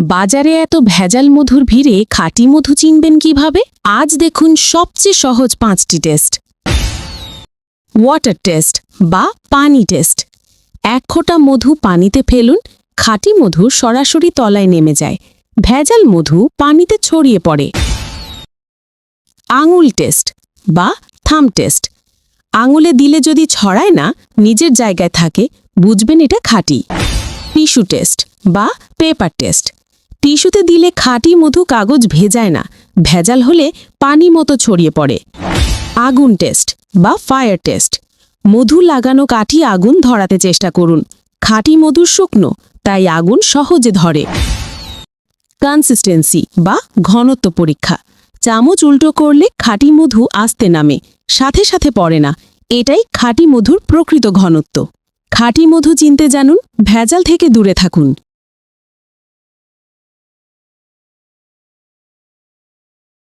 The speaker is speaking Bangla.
বাজারে এত ভেজাল মধুর ভিড়ে খাঁটি মধু চিনবেন কীভাবে? আজ দেখুন সবচেয়ে সহজ পাঁচটি টেস্ট। ওয়াটার টেস্ট বা পানি টেস্ট। এক খোঁটা মধু পানিতে ফেলুন, খাঁটি মধু সরাসরি তলায় নেমে যায়। ভেজাল মধু পানিতে ছড়িয়ে পড়ে। আঙুল টেস্ট বা থাম টেস্ট। আঙুলে দিলে যদি ছড়ায় না, নিজের জায়গায় থাকে, বুঝবেন এটা খাঁটি। টিস্যু টেস্ট বা পেপার টেস্ট। টিস্যুতে দিলে খাঁটি মধু কাগজ ভেজায় না, ভেজাল হলে পানি মতো ছড়িয়ে পড়ে। আগুন টেস্ট বা ফায়ার টেস্ট। মধু লাগানো কাঠি আগুন ধরাতে চেষ্টা করুন। খাঁটি মধু শুকনো, তাই আগুন সহজে ধরে। কনসিস্টেন্সি বা ঘনত্ব পরীক্ষা। চামচ উল্টো করলে খাঁটি মধু আস্তে নামে, সাথে সাথে পড়ে না। এটাই খাঁটি মধুর প্রকৃত ঘনত্ব। খাঁটি মধু চিনতে জানুন, ভেজাল থেকে দূরে থাকুন।